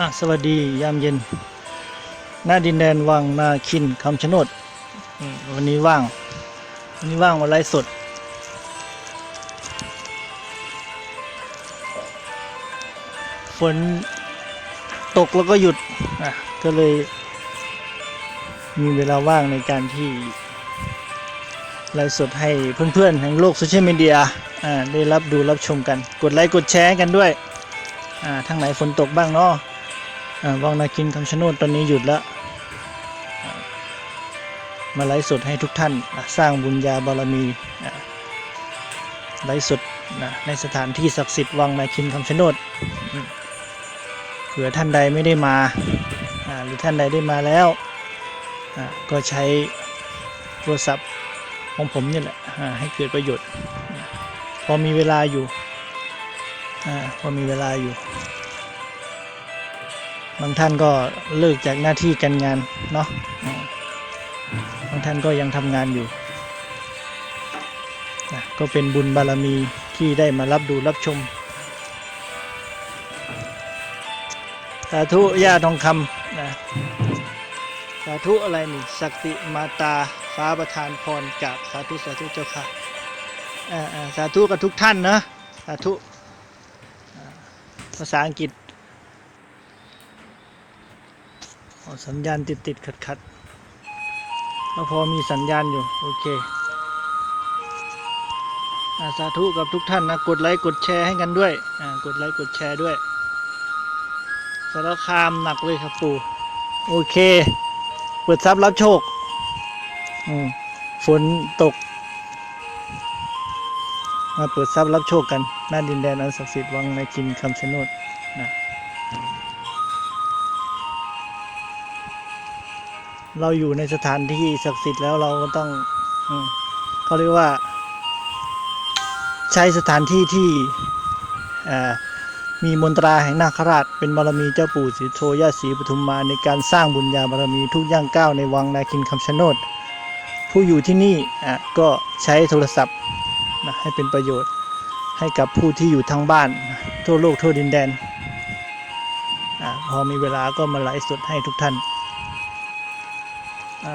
อะสวัสดียามเย็น หน้าดินแดนวังนาคินคำชะโนดวันนี้ว่าง วันนี้ว่างวันไลฟ์สด ฝนตกแล้วก็หยุดอะก็เลย มีเวลาว่างในการที่ไลฟ์สดให้เพื่อนๆแห่งโลกโซเชียลมีเดียอ่าได้รับดูรับชมกัน กดไลค์กดแชร์กันด้วยอ่าทางไหนฝนตกบ้างเนาะ วังนาคินคำชะโนดตอนนี้หยุดแล้วมาไลฟ์สดให้ทุกท่านสร้างบุญญาบารมีไลฟ์สดในสถานที่ศักดิ์สิทธิ์วังนาคินคำชะโนดเผื่อท่านใดไม่ได้มาหรือท่านใดได้มาแล้ว ก็ใช้โทรศัพท์ของผมนี่แหละให้เกิดประโยชน์ พอมีเวลาอยู่พอมีเวลาอยู่ บางท่านก็เลิกจากหน้าที่การงานเนาะบางท่านก็ยังทำงานอยู่นะก็เป็นบุญบารมีที่ได้มารับดูรับชมสาธุย่าทองคำนะสาธุอะไรนี่ศักติมาตาฟ้าประทานพรกับสาธุสาธุเจ้าค่ะอ่าอ่าสาธุกับทุกท่านนะสาธุภาษาอังกฤษ อ๋อ สัญญาณติดติดขัดขัดๆก็พอมีสัญญาณอยู่ โอเคอาสาธุกับทุกท่านนะ กดไลค์กดแชร์ให้กันด้วยอ่ากดไลค์กดแชร์ด้วยสารคามหนักเลยครับปู่โอเค เปิดซับรับโชคฝนตก มาเปิดซับรับโชคกัน หน้าดินแดนอันศักดิ์สิทธิ์วังในกินคำชะโนดนะ เราอยู่ในสถานที่ศักดิ์สิทธิ์แล้วเราก็ต้องอเขาเรียกว่า ใช้สถานที่ที่มีมนตราแห่งนาคราช เป็นบารมีเจ้าปู่ศรีโธย่าศรีปทุมมาในการสร้างบุญญาบารมีทุกย่างก้าวในวังนาคินคำชะโนด ผู้อยู่ที่นี่ก็ใช้โทรศัพท์นะให้เป็นประโยชน์ให้กับผู้ที่อยู่ทางบ้านทั่วโลกทั่วดินแดนอพอมีเวลาก็มาไลฟ์สดให้ทุกท่าน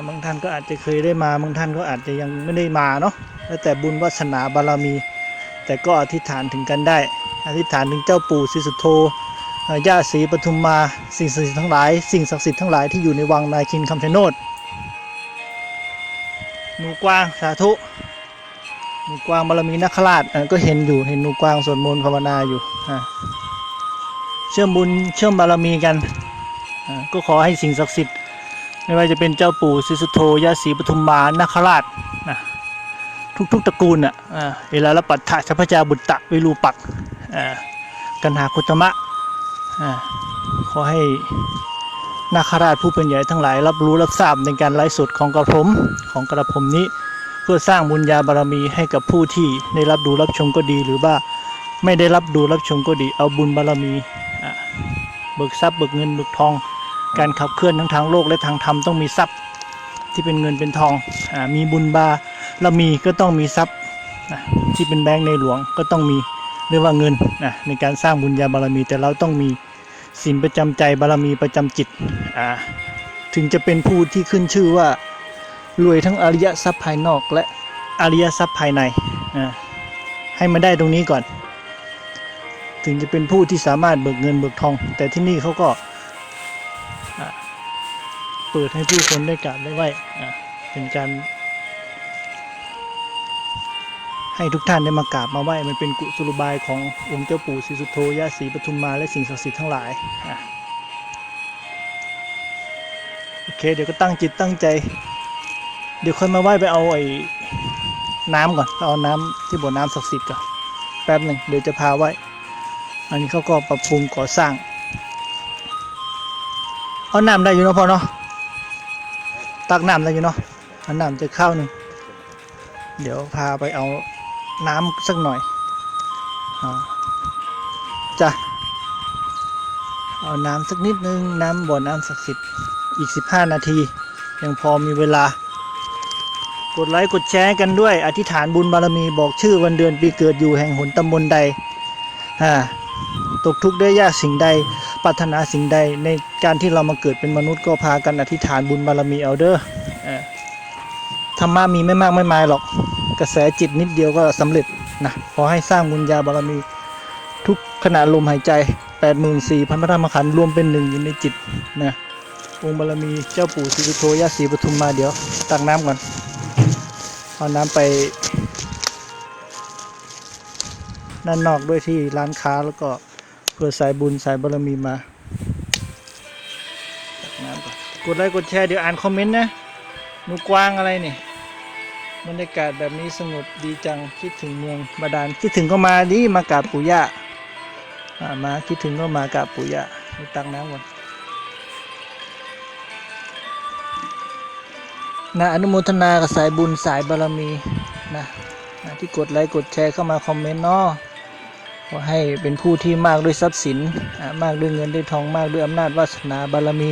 บางท่านก็อาจจะเคยได้มา บางท่านก็อาจจะยังไม่ได้มาเนาะแล้วแต่บุญวาสนาบารมี แต่ก็อธิษฐานถึงกันได้ อธิษฐานถึงเจ้าปู่ศรีสุโธอ่าย่าศรีปทุมมาสิ่งศักดิ์สิทธิ์ทั้งหลาย สิ่งศักดิ์สิทธิ์ทั้งหลายที่อยู่ในวังนายคินคำชะโนดหนูกวางสาธุหนูกวางบารมีนักขราชก็เห็นอยู่เห็นหนูกวางสวดมนต์ภาวนาอยู่เชื่อมบุญเชื่อมบารมีกันก็ขอให้สิ่งศักดิ์สิทธิ์ ไม่ว่าจะเป็นเจ้าปู่ศรีสุโธยาศรีปทุมมานาคราชนะทุกๆตระกูลอะอ่าเวลาลปัตถะชัพจาบุตตะวิรูปักกันหาคุตมะขอให้นาคราชผู้เป็นใหญ่ทั้งหลาย รับรู้รับทราบในการไลฟ์สดของกระผมของกระผมนี้ เพื่อสร้างบุญญาบารมีให้กับผู้ที่ได้รับดูรับชมก็ดี หรือว่าไม่ได้รับดูรับชมก็ดี เอาบุญบารมีเบิกทรัพย์เบิกเงินเบิกทอง การขับเคลื่อนทั้งทางโลกและทางธรรมต้องมีทรัพย์ที่เป็นเงินเป็นทองอมีบุญบาเรามีก็ต้องมีทรัพย์ที่เป็นแบงค์ในหลวงก็ต้องมีเรียกว่าเงินในการสร้างบุญญาบารมี แต่เราต้องมีศีลประจำใจบารมีประจำจิตถึงจะเป็นผู้ที่ขึ้นชื่อว่ารวยทั้งอริยทรัพย์ภายนอกและอริยทรัพย์ภายในให้มันได้ตรงนี้ก่อน ถึงจะเป็นผู้ที่สามารถเบิกเงินเบิกทอง แต่ที่นี่เขาก็ เปิดให้ผู้คนได้กราบได้ไหว้เป็นการ ให้ทุกท่านได้มากราบมาไหว้มันเป็นกุศโลบายขององค์เจ้าปู่ศรีสุโธย่าศรีปทุมมาและสิ่งศักดิ์สิทธิ์ทั้งหลายโอเค เดี๋ยวก็ตั้งจิตตั้งใจ เดี๋ยวค่อยมาไหว้ไปเอาไอ้น้ำก่อนเอาน้ำที่บ่อน้ำศักดิ์สิทธิ์ก่อนแป๊บหนึ่งเดี๋ยวจะพาไหว้อันนี้เขาก็ปรับปรุงก่อสร้างเอาน้ำได้อยู่เนาะพ่อเนาะ ตักน้ำได้อยู่เนาะอาน้ำจะเข้าหนึ่งเดี๋ยวพาไปเอาน้ำสักหน่อยอจ้ะเอาน้ำสักนิดนึงน้ำบ่อน้ำศักดิ์สิทธิ์อีก 15 นาที ยังพอมีเวลา กดไลค์กดแชร์กันด้วย อธิษฐานบุญบารมีบอกชื่อวันเดือนปีเกิดอยู่แห่งหนตำบลใดตกทุกข์ได้ยากสิ่งใด ปรารถนาสิ่งใดในการที่เรามาเกิดเป็นมนุษย์ก็พากันอธิษฐานบุญบารมีเอาเด้ออ่าธรรมะมีไม่มากไม่มายหรอกกระแสจิตนิดเดียวก็สำเร็จนะขอให้สร้างบุญญาบารมี ทุกขณะลมหายใจ 84,000พระธรรมขันธ์รวมเป็นหนึ่งอยู่ในจิตนะองค์บารมีเจ้าปู่ศรีสุโธย่าศรีปทุมมาเดี๋ยวตักน้ำก่อนเอาน้ำไปด้านนอกด้วยที่ร้านค้าแล้วก็ เพื่อสายบุญสายบารมีมาตักน้ำก่อนกดไลค์กดแชร์เดี๋ยวอ่านคอมเมนต์นะหนูกวางอะไรนี่บรรยากาศแบบนี้สงบดีจังคิดถึงเมืองบาดาลคิดถึงก็มาดิมากราบปู่ย่ามาคิดถึงก็มากราบปู่ย่าตักน้ำก่อนนะอนุโมทนากับสายบุญสายบารมีนะนะที่กดไลค์กดแชร์เข้ามาคอมเมนต์เนาะ ให้เป็นผู้ที่มากด้วยทรัพย์สินมากด้วยเงินด้วยทองมากด้วยอำนาจวาสนาบารมี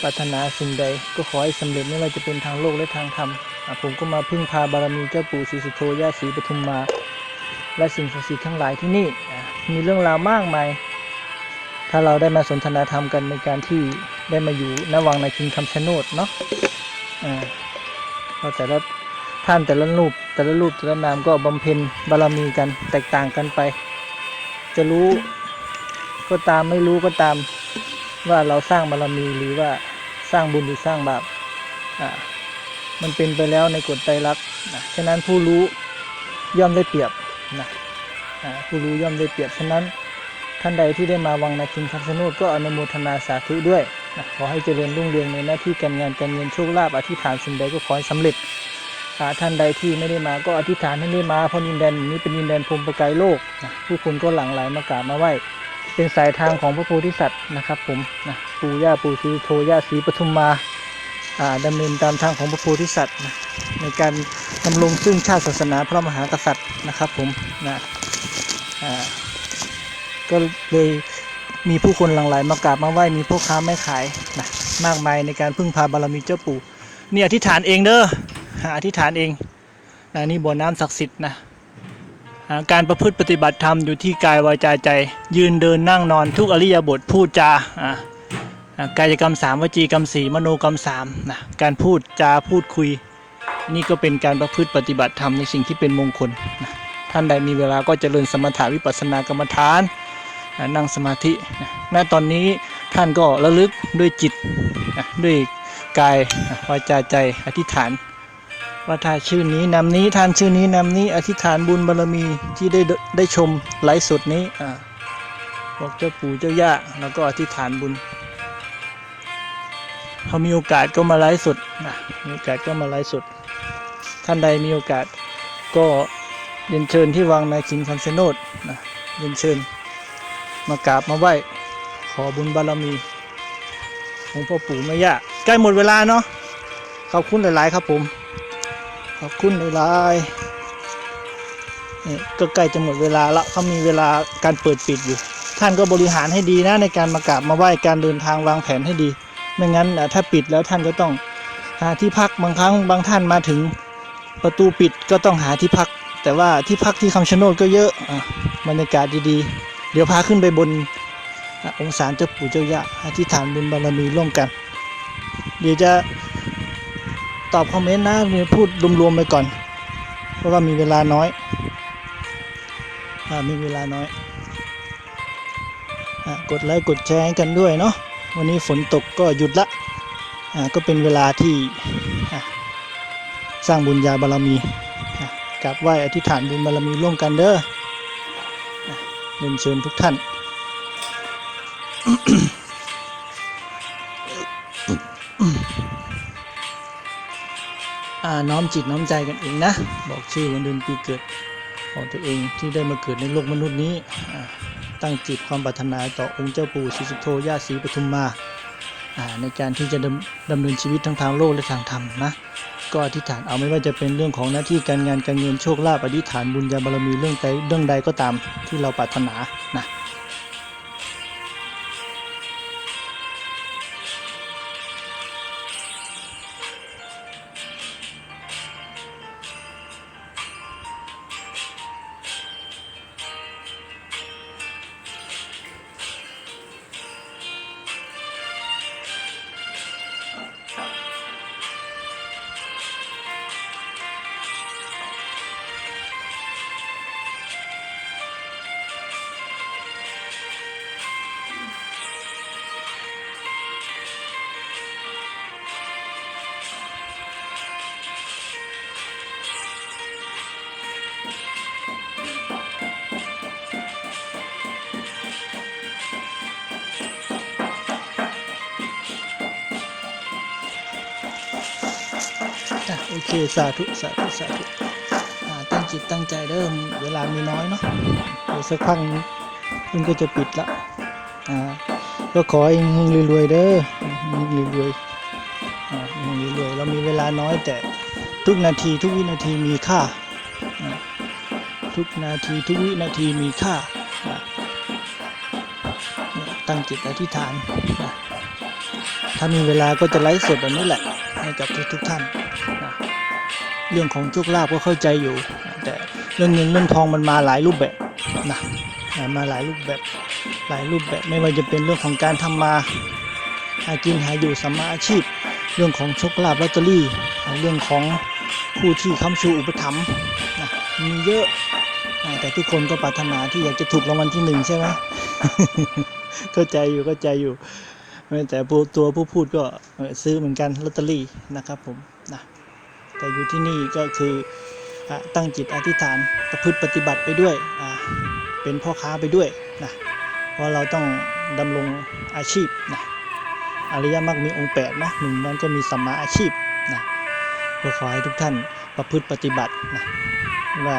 ปรารถนาสิ่งใดก็ขอให้สำเร็จไม่ว่าจะเป็นทางโลกและทางธรรมผมก็มาพึ่งพาบารมีเจ้าปู่ศรีสุโธย่าศรีปทุมมา และสิ่งศักดิ์สิทธิ์ทั้งหลายที่นี่มีเรื่องราวมากมาย ถ้าเราได้มาสนทนาธรรมกันในการที่ได้มาอยู่ณวังในคิงคำชะโนดเนาะอ่าก็แต่ละท่านแต่ละรูป แต่ละรูปแต่ละนามก็บำเพ็ญบารมีกันแตกต่างกันไป จะรู้ก็ตามไม่รู้ก็ตามว่าเราสร้างบารมีหรือว่าสร้างบุญหรือสร้างบาปอ่ามันเป็นไปแล้วในกฎไตรลักษณ์นะฉะนั้นผู้รู้ย่อมได้เปรียบนะอ่าผู้รู้ย่อมได้เปรียบฉะนั้นท่านใดที่ได้มาวังนาคินคำชะโนดก็อนุโมทนาสาธุด้วยนะขอให้เจริญรุ่งเรืองในหน้าที่การงานการเงินโชคลาภอธิษฐานสิ่งใดก็ขอให้สำเร็จ ท่านใดที่ไม่ได้มาก็อธิษฐานให้ได้มาเพราะดินแดนนี้เป็นดินแดนพรหมประกายโลกนะผู้คนก็หลั่งไหลมากราบมาไหว้เป็นสายทางของพระโพธิสัตว์นะครับ ผมนะปู่ย่าปู่ศรีโทย่าศรีปทุมมาอ่าดำเนินตามทางของพระโพธิสัตว์นะในการดำรงซึ่งชาติศาสนาพระมหากษัตริย์นะครับ ผมนะก็เลยมีผู้คนหลั่งไหลมากราบมาไหว้มีพ่อค้าแม่ขายนะมากมายในการพึ่งพาบารมีเจ้าปู่นี่อธิษฐานเองเด้อ อ่าอธิษฐานเองนะนี่บ่อน้ำศักดิ์สิทธิ์นะการประพฤติปฏิบัติธรรมอยู่ที่กายวาจาใจ ยืนเดินนั่งนอนทุกอริยบทพูดจาอ่ากายกรรมสามวจีกรรมสี่มโนกรรมสามนะการพูดจาพูดคุย นี่ก็เป็นการประพฤติปฏิบัติธรรมในสิ่งที่เป็นมงคลนะท่านใดมีเวลาก็เจริญสมถาวิปัสสนากรรมฐานอ่านั่งสมาธินะณตอนนี้ท่านก็ระลึกด้วยจิตนะด้วยกายวาจาใจอธิษฐาน ว่าถ้าชื่อนี้นำนี้ท่านชื่อนี้นำนี้อธิษฐานบุญบารมีที่ได้ได้ชมไลฟ์สดนี้อ่าบอกเจ้าปู่เจ้าย่าแล้วก็อธิษฐานบุญพอมีโอกาสก็มาไลฟ์สดนะมีโอกาสก็มาไลฟ์สด ท่านใดมีโอกาสก็เรียนเชิญที่วังในคิงคำชะโนดนะเรียนเชิญ มากราบมาไหว้ขอบุญบารมีของพ่อปู่แม่ย่าใกล้หมดเวลาเนาะขอบคุณหลาย ๆ ครับผม อบคุณหลายๆนี่ก็ใกล้จะหมดเวลาล้วเขามีเวลาการเปิดปิดอยู่ ท่านก็บริหารให้ดีนะในการมากราบมาไหว้การเดินทางวางแผนให้ดี ไม่งั้นถ้าปิดแล้วท่านก็ต้องหาที่พักบางครั้งบางท่านมาถึงประตูปิดก็ต้องหาที่พัก แต่ว่าที่พักที่คำชะโนดก็เยอะบรรยากาศดีๆ เดี๋ยวพาขึ้นไปบนอองศาลเจ้าปู่เจ้าย่าอธิษฐานบุญบารมีร่วมกัน เดี๋ยวจะ ตอบคอมเมนต์นะมีพูดรวมๆไปก่อน เพราะว่ามีเวลาน้อยอ่ามีเวลาน้อยอ่ากดไลค์กดแชร์กันด้วยเนาะวันนี้ฝนตกก็หยุดละอ่าก็เป็นเวลาที่อะสร้างบุญญาบารมีอะกราบไหว้อธิษฐานบุญบารมีร่วมกันเด้อเรียนเชิญทุกท่าน น้อมจิตน้อมใจกันเองนะ บอกชื่อวันเดือนปีเกิดของตัวเองที่ได้มาเกิดในโลกมนุษย์นี้ ตั้งจิตความปรารถนาต่อองค์เจ้าปู่ศรีสุโธย่าศรีปทุมมาอ่าในการที่จะดำดำเนินชีวิตทั้งทางโลกและทางธรรมนะก็อธิษฐานเอาไม่ว่าจะเป็นเรื่องของหน้าที่การงานการเงินโชคลาภอธิษฐานบุญญาบารมีเรื่องใดเรื่องใดก็ตามที่เราปรารถนานะ โอเค สาธุ สาธุ สาธุตั้งจิตตั้งใจเด้อเวลามีน้อยเนาะเดี๋ยวสักพักนึงมันก็จะปิดละอ่าก็ขอให้เฮงรวยๆเด้อเฮงๆรวยๆอ่ารวยๆเรามีเวลาน้อยแต่ทุกนาทีทุกวินาทีมีค่า ทุกนาทีทุกวินาทีมีค่า ตั้งจิตอธิษฐาน ถ้ามีเวลาก็จะไลฟ์สดแบบนี้แหละ ให้กับทุกๆท่าน เรื่องของโชคลาภก็เข้าใจอยู่ แต่เรื่องเงินเรื่องทองมันมาหลายรูปแบบนะมาหลายรูปแบบหลายรูปแบบไม่ว่าจะเป็นเรื่องของการทำมาหากินหาอยู่สัมมาอาชีพ เรื่องของโชคลาภลอตเตอรี่ เรื่องของผู้ที่ค้ำชูอุปถัมภ์นะมีเยอะแต่ทุกคนก็ปรารถนาที่อยากจะถูกรางวัลที่หนึ่งใช่ไหมเข้าใจอยู่เข้าใจอยู่แต่ตัวผู้พูดก็ซื้อเหมือนกันลอตเตอรี่นะครับผมนะ แต่อยู่ที่นี่ก็คืออตั้งจิตอธิษฐานประพฤติปฏิบัติไปด้วย เป็นพ่อค้าไปด้วยนะเพราะเราต้องดำรงอาชีพนะอริยมรรคมีองค์แปดนะหนึ่งนั้นก็มีสัมมาอาชีพนะก็ขอให้ทุกท่านประพฤติปฏิบัตินะว่า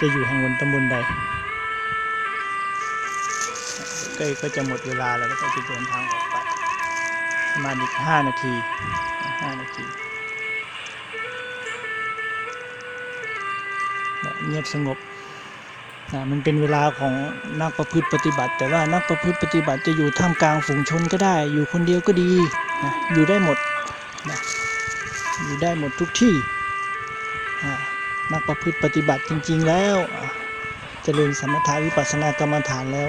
จะอยู่แห่งบนตำบลใดก็จะหมดเวลาแล้วก็จะเดินทางออกไปประมาณอีกห้านาทีห้านาที เงียบสงบนะมันเป็นเวลาของนักประพฤติปฏิบัติ แต่ว่านักประพฤติปฏิบัติจะอยู่ท่ามกลางฝูงชนก็ได้ อยู่คนเดียวก็ดีนะอยู่ได้หมดนะอยู่ได้หมดทุกที่อ่านักประพฤติปฏิบัติจริง ๆ แล้วอ่าเจริญสมถาวิปัสสนากรรมฐานแล้ว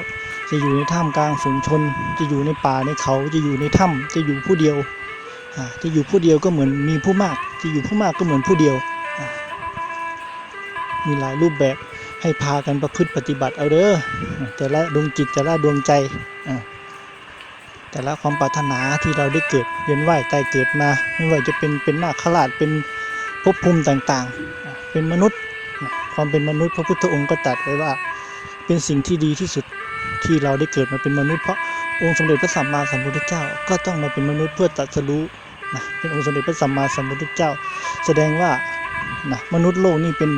จะอยู่ในท่ามกลางฝูงชน จะอยู่ในป่าในเขาจะอยู่ในถ้ำจะอยู่ผู้เดียวจะอยู่ผู้เดียวก็เหมือนมีผู้มาก จะอยู่ผู้มากก็เหมือนผู้เดียว มีหลายรูปแบบให้พากันประพฤติปฏิบัติเอาเด้อแต่ละดวงจิตแต่ละดวงใจแต่ละความปรารถนาที่เราได้เกิดเวียนว่ายตายเกิดมา ไม่ว่าจะเป็นเป็นนาคราชเป็นภพภูมิต่างๆ เป็นมนุษย์ความเป็นมนุษย์พระพุทธองค์ก็ตรัดไว้ว่าเป็นสิ่งที่ดีที่สุดที่เราได้เกิดมาเป็นมนุษย์เพราะองค์สมเด็จพระสัมมาสัมพุทธเจ้า ก็ต้องมาเป็นมนุษย์เพื่อตรัสรู้นะเป็นองค์สมเด็จพระสัมมาสัมพุทธเจ้า แสดงว่านะมนุษย์โลกนี่เป็น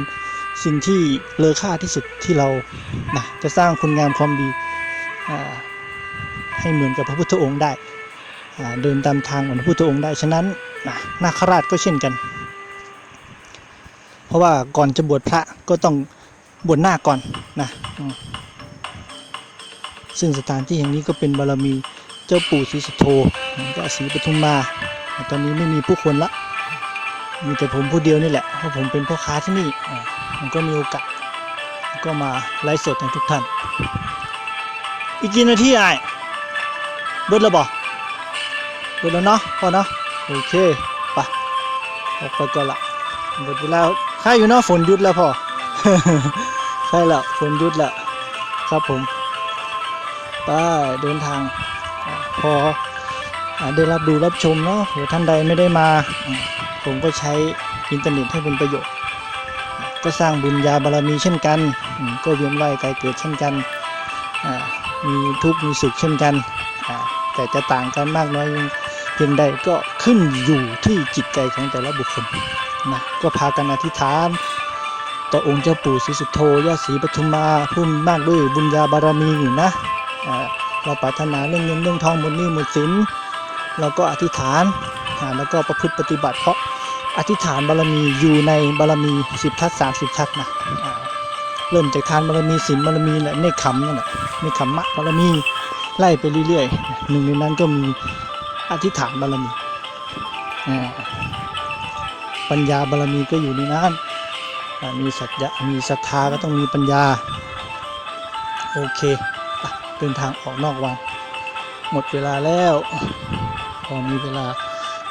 สิ่งที่เลอค่าที่สุดที่เรานะจะสร้างคุณงามความดีให้เหมือนกับพระพุทธองค์ได้เดินตามทางเหมือนพระพุทธองค์ได้ฉะนั้นนะนาคราชก็เช่นกัน เพราะว่าก่อนจะบวชพระก็ต้องบวชหน้าก่อนนะซึ่งสถานที่แห่งนี้ก็เป็นบารมีเจ้าปู่ศรีสุโธเจ้าศรีปทุมมา ตอนนี้ไม่มีผู้คนละ มีแต่ผมผู้เดียวนี่แหละ เพราะผมเป็นพ่อค้าที่นี่ ผมก็มีโอกาสก็มาไลฟ์สดให้ทุกท่าน อีกกี่นาทีไอ้ายเบิดแล้วบ่เบิดแล้วเนาะพอเนาะโอเคไปออกไปก่อนละหมดเวลาค่าอยู่เนาะฝนหยุดแล้วพอใช่ล้วฝนหยุดล้วครับผมไปเดินทางพอได้รับดูรับชมเนาะหรือท่านใดไม่ได้มา ผมก็ใช้อินเทอร์เน็ตให้เป็นประโยชน์ ก็สร้างบุญญาบารมีเช่นกัน ก็เวียนว่ายตายเกิดเช่นกันมีทุกข์มีสุขเช่นกันแต่จะต่างกันมากน้อยเพียงใดก็ขึ้นอยู่ที่จิตใจของแต่ละบุคคลนะก็พากันอธิษฐาน ต่อองค์เจ้าปู่ศรีสุโธย่าศรีปทุมมาผู้มากด้วยบุญญาบารมีอยู่นะเราปรารถนาเรื่องเงินเรื่องทองหมดหนี้หมดสินเราก็อธิษฐานแล้วก็ประพฤติปฏิบัติเพราะ อธิษฐานบารมีอยู่ในบารมีสิบทัศสามสิบทัศนะเริ่มจากทานบารมีศีลบารมีและเนคขมนั่นแหละเนคขมมะบารมีไล่ไปเรื่อยๆหนึ่งในนั้นก็มีอธิษฐานบารมีปัญญาบารมีก็อยู่ในนั้นมีสัจจะมีศรัทธาก็ต้องมีปัญญา โอเคเดินทางออกนอกวังหมดเวลาแล้วพอมีเวลา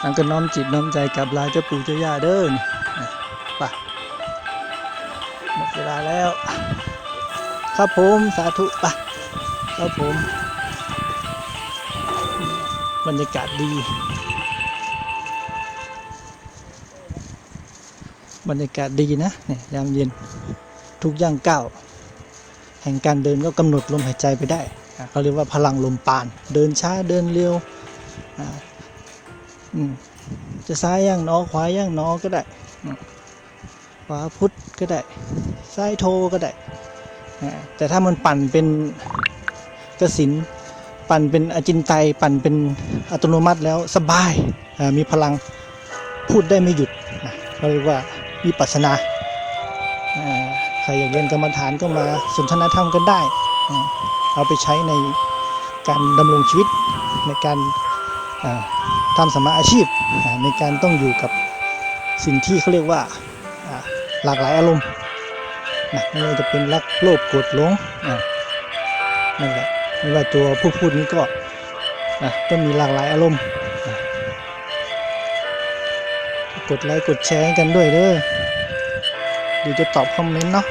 ทางก็น้อมจิตน้อมใจกับลาเจ้าปู่เจ้าย่าเดินไปหมดเวลาแล้ว ครับผมสาธุไปครับผม บรรยากาศดี บรรยากาศดีนะเนี่ยยามเย็นทุกย่างก้าวแห่งการเดินก็กำหนดลมหายใจไปได้เขาเรียกว่าพลังลมปาน เดินช้าเดินเร็ว จะซ้ายย่างนอขวาย่างนอก็ได้ ขวาพุทธก็ได้ ซ้ายโทก็ได้ แต่ถ้ามันปั่นเป็นกสินปั่นเป็นอจินไตปั่นเป็นอัตโนมัติแล้วสบายมีพลังพูดได้ไม่หยุดเขาเรียกว่าวิปัสนาใครอยากเรียนกรรมฐานก็มาสนทนาธรรมกันได้ เอาไปใช้ในการดำรงชีวิตในการ ทำสมาอาชีพในการต้องอยู่กับสิ่งที่เขาเรียกว่าหลากหลายอารมณ์นะไม่ว่าจะเป็นรักโลภโกรธหลงนั่นแหละไม่ว่าตัวผู้พูดนี้ก็นะก็มีหลากหลายอารมณ์กดไลค์กดแชร์กันด้วยเด้อเดี๋ยวจะตอบคอมเมนต์เนาะ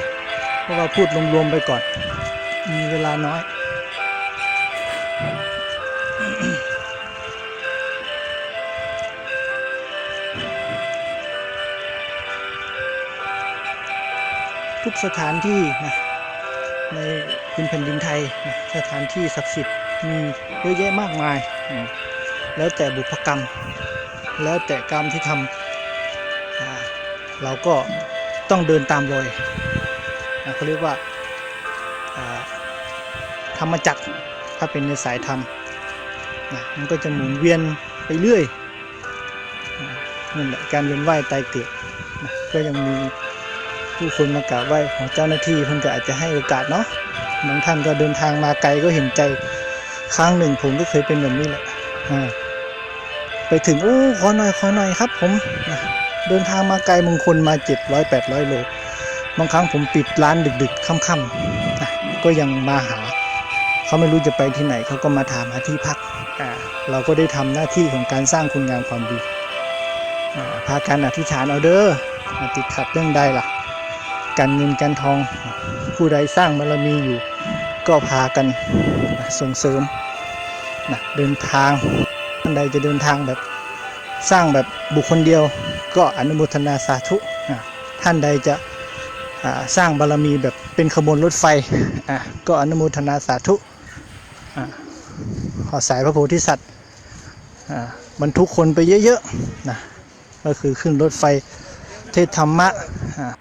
เพราะว่าพูดรวมๆไปก่อนมีเวลาน้อย ทุกสถานที่นะในพื้นแผ่นดินไทยนะสถานที่ศักดิ์สิทธิ์มีเยอะแยะมากมายอืมแล้วแต่บุพกรรม แล้วแต่กรรมที่ทำอ่าเราก็ต้องเดินตามรอยนะเขาเรียกว่าธรรมจักรถ้าเป็นในสายธรรมนะมันก็จะหมุนเวียนไปเรื่อยอ่านั่นแหละการเวียนว่ายตายเกิดนะก็ยังมี ผู้คนมากราบไหว้ของเจ้าหน้าที่เพิ่นก็อาจจะให้โอกาสเนาะบางท่านก็เดินทางมาไกลก็เห็นใจครั้งหนึ่งผมก็เคยเป็นแบบนี้แหละไปถึงโอ้ขอหน่อยขอหน่อยครับ ผมเดินทางมาไกลบางคนมาเจ็ดร้อยแปดร้อยโลบางครั้งผมปิดร้านดึกๆค่ำๆก็ยังมาหาเขาไม่รู้จะไปที่ไหนเขาก็มาถามหาที่พักเราก็ได้ทำหน้าที่ของการสร้างคุณงามความดีพากันอธิษฐานเอาเด้อติดขัดเรื่องใดล่ะ การเงินการทองผู้ใดสร้างบารมีอยู่ ก็พากันส่งเสริมนะเดินทางท่านใดจะเดินทางแบบสร้างแบบบุคคลเดียว ก็อนุโมทนาสาธุอะท่านใดจะสร้างบารมีแบบเป็นขบวนรถไฟก็อนุโมทนาสาธุขอสายพระโพธิสัตว์บรรทุกคนไปเยอะๆนะก็คือขึ้นรถไฟเทศธรรมะ